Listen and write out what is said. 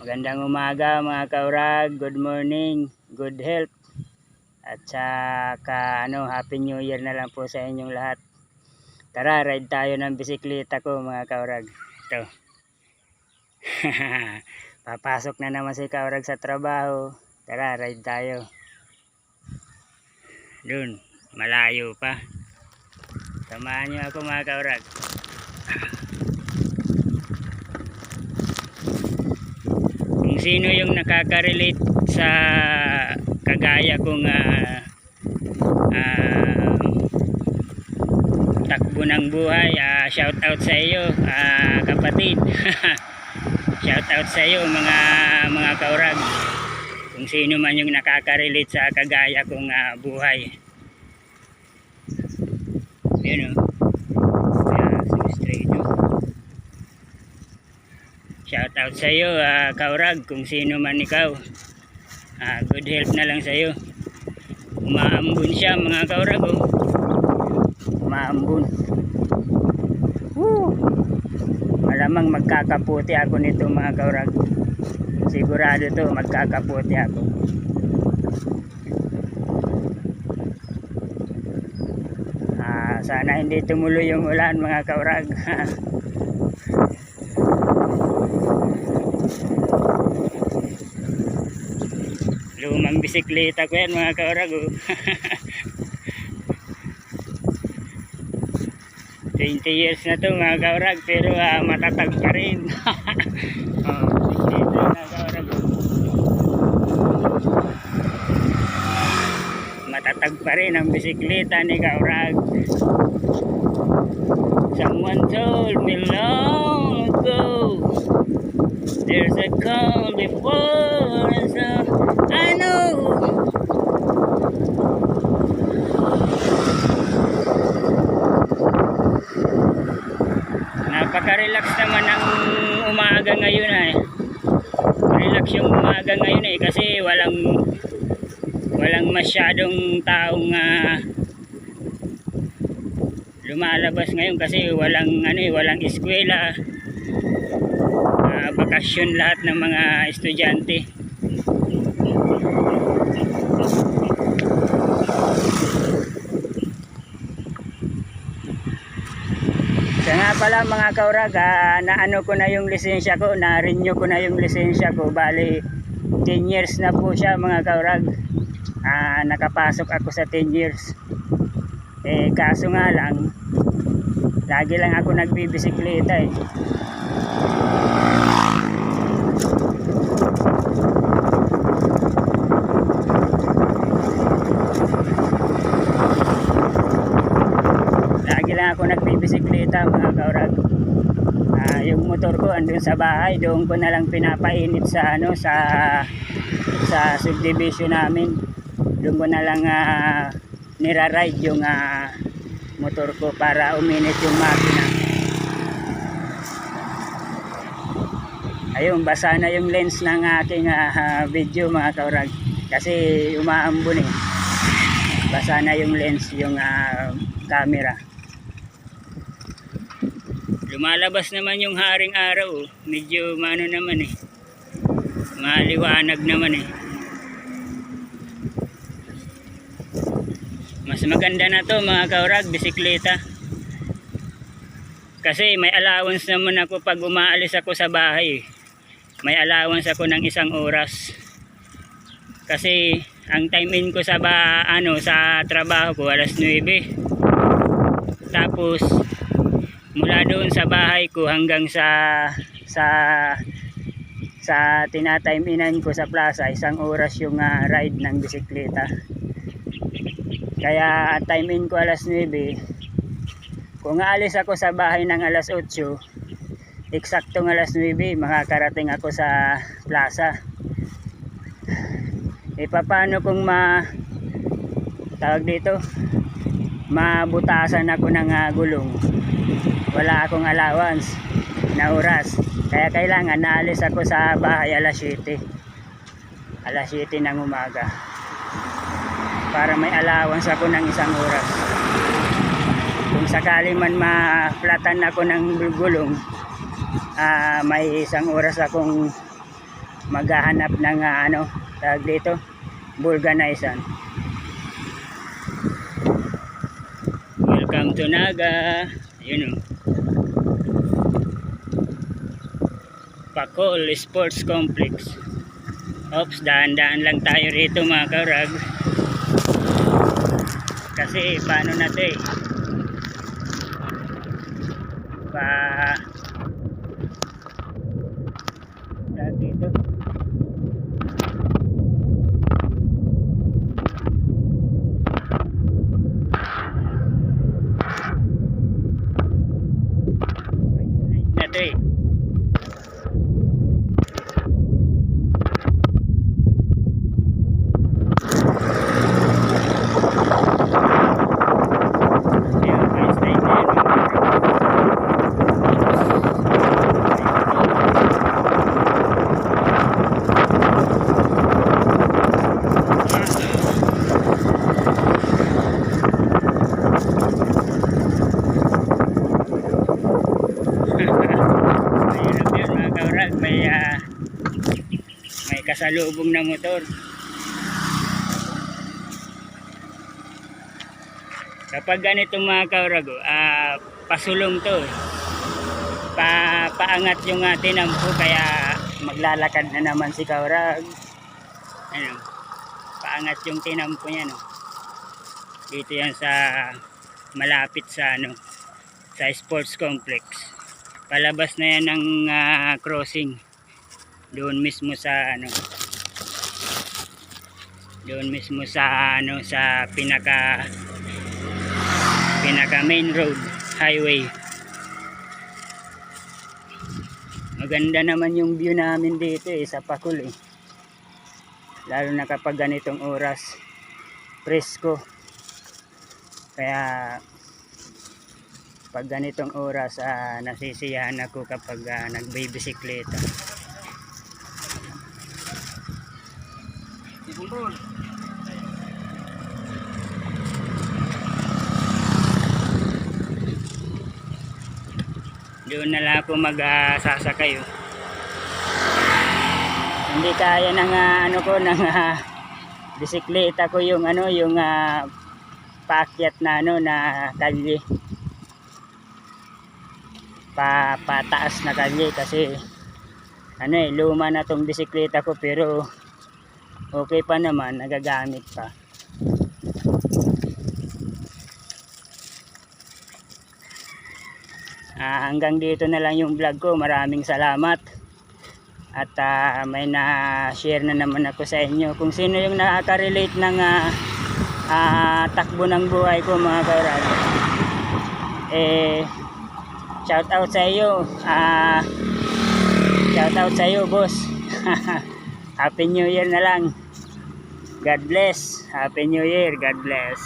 Magandang umaga mga kaurag, good morning, good health. At saka ano, happy new year na lang po sa inyong lahat. Tara, ride tayo ng bisikleta ko mga kaurag. Ito. Papasok na naman si kaurag sa trabaho. Tara, ride tayo. Dun, malayo pa. Samahan niyo ako mga kaurag. Sino yung nakaka-relate sa kagaya kong ah, ah, takbo ng buhay. Ah, shout out sa iyo ah, kapatid. Shout out sa iyo mga mga kaurag. Kung sino man yung nakaka-relate sa kagaya kong ah, buhay. Yun o Kaya, straight o Shout out sa iyo, ah, Kaurag, kung sino man ikaw. Ah, good health na lang sa iyo. Umaambun siya mga Kaurag. Oh. Umaambun. Woo! Malamang magkakaputi ako nito mga Kaurag. Sigurado to magkakaputi ako. Ah, sana hindi tumuloy yung ulan mga Kaurag. lumang bisikleta ko yan mga kaorag oh. 20 years na to mga kaorag pero ah, matatag pa rin. Oh, bisikleta mga kaorag matatag pa rin ang bisikleta ni kaorag someone told me long ago there's a before us uh, I know Napaka-relax naman ang umaga ngayon ay. Relax yung umaga ngayon eh kasi walang walang masyadong taong ah, lumalabas ngayon kasi walang ano eh, walang eskwela. Bakasyon lahat ng mga estudyante. Kaya nga pala mga kaurag, ah, naano ko na yung lisensya ko, na-renew ko na yung lisensya ko. Bali, 10 years na po siya mga kaurag. Ah, nakapasok ako sa 10 years. Eh, kaso nga lang, lagi lang ako nagbibisikleta eh. Ako nagbibisikleta mga kaurag. Ah, yung motor ko andun sa bahay, doon ko na lang pinapainit sa ano sa sa subdivision namin. Doon ko na lang ah, nira-ride yung ah, motor ko para uminit yung makina. Ayun, basa na yung lens ng aking ah, video mga kaurag. Kasi umaambon eh. Basa na yung lens yung ah, camera. Lumalabas naman yung haring araw. oh. Medyo mano naman eh. Maliwanag naman eh. Mas maganda na to mga kaurag, bisikleta. Kasi may allowance naman ako pag umaalis ako sa bahay. eh. May allowance ako ng isang oras. Kasi ang time in ko sa ba, ano sa trabaho ko alas 9. Tapos mula doon sa bahay ko hanggang sa sa sa tinatime inan ko sa plaza isang oras yung ah, ride ng bisikleta. Kaya time in ko alas 9 kung aalis ako sa bahay ng alas 8 eksaktong alas 9 makakarating ako sa plaza. E paano kung ma tawag dito? Mabutasan ako ng ah, gulong wala akong allowance na oras. Kaya kailangan naalis ako sa bahay alas 7 alas 7 ng umaga. Para may allowance ako ng isang oras. Kung sakali man ma-platan ako ng gulong ah, may isang oras akong maghahanap ng ah, ano tawag dito vulcanization. Welcome to Naga. Yun o Pakol Sports Complex. Ops, dahan-dahan lang tayo rito mga karag kasi paano na to eh? Pa dito na to eh Ayun, guys, tayo na yan. Mahirap yun mga kaurag. May, ah, may kasalubong na motor. Kapag ganito mga kaurag, oh, ah, pasulong to. eh. Pa, paangat yung uh, tinampo kaya maglalakad na naman si kaurag. Ano, paangat yung tinampo niya. No? Dito yan sa malapit sa ano sa sports complex. Palabas na yan ng ah, crossing. Doon mismo sa ano doon mismo sa ano sa pinaka pinaka main road highway. Maganda naman yung view namin dito eh sa Pakul eh. Lalo na kapag ganitong oras presko. Kaya pag ganitong oras ah, nasisiyahan ako kapag ah, nagbibisikleta doon na lang ako magsasakay oh. hindi kaya ng ah, ano ko ng ah, bisikleta ko yung ano yung ah, paakyat na ano na kalye pa pataas na kalye kasi ano eh luma na tong bisikleta ko pero okay pa naman nagagamit pa Ah, hanggang dito na lang yung vlog ko. Maraming salamat. At ah, may na-share na naman ako sa inyo. Kung sino yung nakaka-relate ng ah, ah, takbo ng buhay ko mga kaurag. Eh, shout out sa iyo. Ah, shout out sa iyo, boss. Happy New Year na lang. God bless. Happy New Year. God bless.